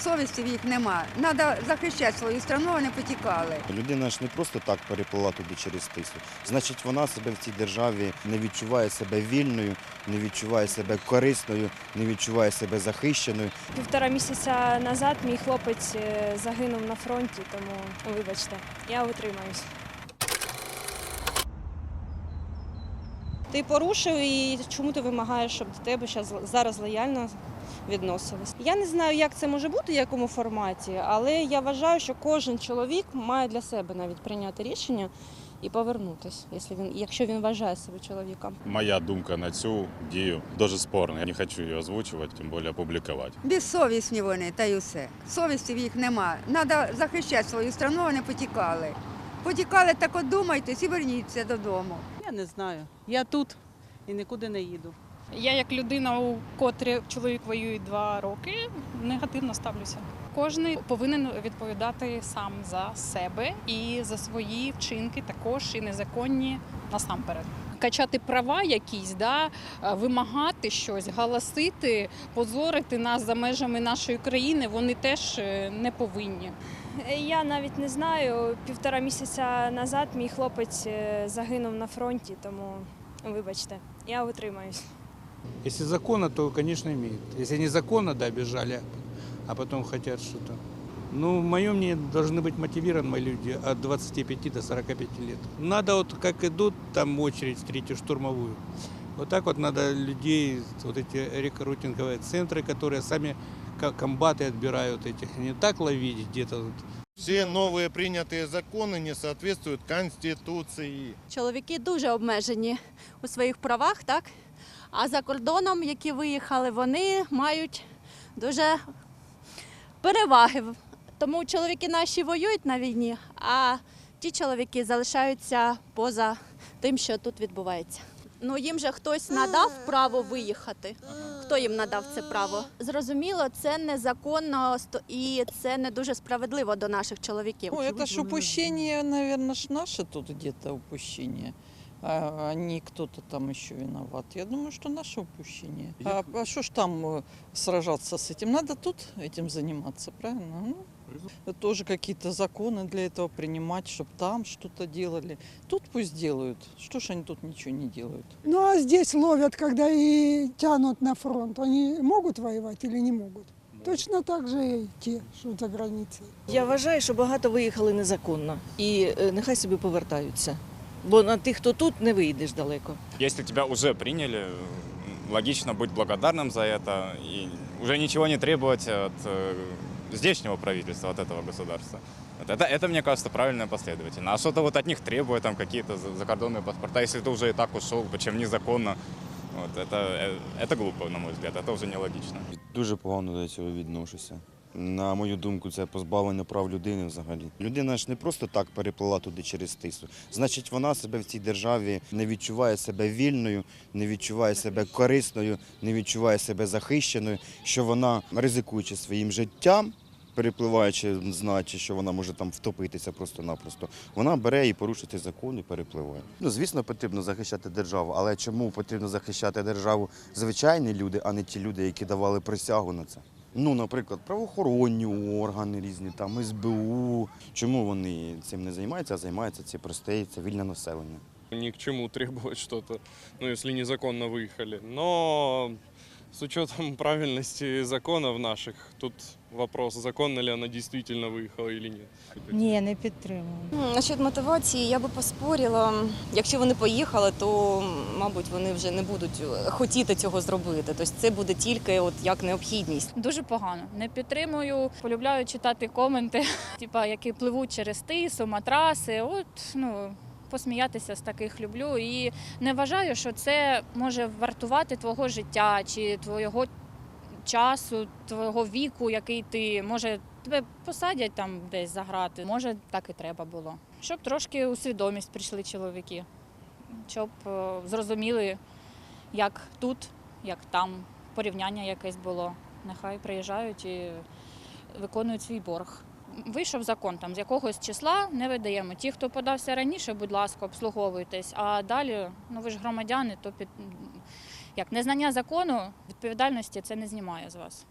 совісті в їх нема. Треба захищати свою страну, а не потікали. Людина ж не просто так переплила туди через тису. Значить, вона себе в цій державі не відчуває себе вільною, не відчуває себе корисною, не відчуває себе захищеною. Півтора місяця назад мій хлопець е, загинув на фронті, тому вибачте, я утримаюсь. Ти порушив і чому ти вимагаєш, щоб до тебе зараз лояльно відносились? Я не знаю, як це може бути, в якому форматі, але я вважаю, що кожен чоловік має для себе навіть прийняти рішення і повернутися, якщо він, якщо він вважає себе чоловіком. Моя думка на цю дію дуже спорна. Я не хочу її озвучувати, тим більше публікувати. Безсовісні вони, та й усе. Совісті в їх нема. Треба захищати свою страну, а не потікали. Потікали, так от думайтесь і верніться додому. Не знаю. Я тут і нікуди не їду. Я як людина, у котрі чоловік воює два роки, негативно ставлюся. Кожен повинен відповідати сам за себе і за свої вчинки, також і незаконні насамперед. Качати права якісь, да, е, вимагати щось, галасити, позорити нас за межами нашої країни, вони теж е, не повинні. Я навіть не знаю. Півтора місяця назад мій хлопець е, загинув на фронті, тому вибачте, я утримаюсь. Если законно, то, конечно, имеют. Если незаконно, да, бежали, а потом хотят что-то. Ну, в моем мнении, должны быть мотивированы люди от 25 до 45 лет. Надо вот, как идут, там очередь в третью штурмовую. Вот так вот надо людей, вот эти рекрутинговые центры, которые сами ко- комбаты отбирают этих, не так ловить где-то. вот. Все новые принятые законы не соответствуют Конституции. Чоловіки дуже обмежені у своїх правах, так? А за кордоном, які виїхали, вони мають дуже переваги. Тому чоловіки наші воюють на війні, а ті чоловіки залишаються поза тим, що тут відбувається. Ну їм же хтось надав право виїхати. Хто їм надав це право? Зрозуміло, це незаконно сто- і це не дуже справедливо до наших чоловіків. Ну, это ж упущение, наверное, ж наше тут где-то упущение. А, а не кто-то там еще виноват. Я думаю, что наше упущение. А, а что ж там э, сражаться с этим? Надо тут этим заниматься, правильно? Ну, тоже какие-то законы для этого принимать, чтобы там что-то делали. Тут пусть делают. Что ж они тут ничего не делают? Ну а здесь ловят, когда и тянут на фронт. Они могут воевать или не могут? Точно так же и те, что за границей. Я вважаю, що багато виїхали незаконно і е, нехай собі повертаються. Бо на тих, хто тут, не вийдеш далеко. Если тебя уже приняли, м, логично быть благодарным за это и уже ничего не требовать от э, здешнего правительства, от этого государства. Вот это, это, мне кажется, правильно и последовательно. А что-то вот от них требует там какие-то за- закордонные паспорта, если ты уже и так ушел, причем незаконно, вот, это, э, это глупо, на мой взгляд, это уже нелогично. Дуже погано до цього відношуся. На мою думку, це позбавлення прав людини взагалі. Людина ж не просто так переплила туди через тису. Значить, вона себе в цій державі не відчуває себе вільною, не відчуває себе корисною, не відчуває себе захищеною, що вона, ризикуючи своїм життям, перепливаючи, знаючи, що вона може там втопитися просто-напросто, вона бере і порушити закон і перепливає. Ну, звісно, потрібно захищати державу, але чому потрібно захищати державу звичайні люди, а не ті люди, які давали присягу на це? Ну, наприклад, правоохоронні органи різні, там СБУ. Чому вони цим не займаються, а займаються ці просте цивільне населення? ни к чему требовать что-то, ну, если незаконно выехали. Но с учетом правильности законов наших, тут вопрос, законно ли она действительно выехала или нет. Ні, не підтримую. Насчет мотивації я би поспорила. Якщо вони поїхали, то мабуть вони вже не будуть е, хотіти цього зробити. Тобто це буде тільки от як необхідність. Дуже погано. Не підтримую. Полюбляю читати коменти, типа які пливуть через тису, матраси. От ну. Посміятися з таких люблю і не вважаю, що це може вартувати твого життя чи твого часу, твого віку, який ти може тебе посадять там десь заграти. Може, так і треба було. Щоб трошки у свідомість прийшли чоловіки, щоб е, зрозуміли, як тут, як там, порівняння якесь було. Нехай приїжджають і виконують свій борг. Вийшов закон там з якогось числа не видаємо. Ті, хто подався раніше, будь ласка, обслуговуйтесь. А далі, ну ви ж громадяни, то під як незнання закону відповідальності це не знімає з вас.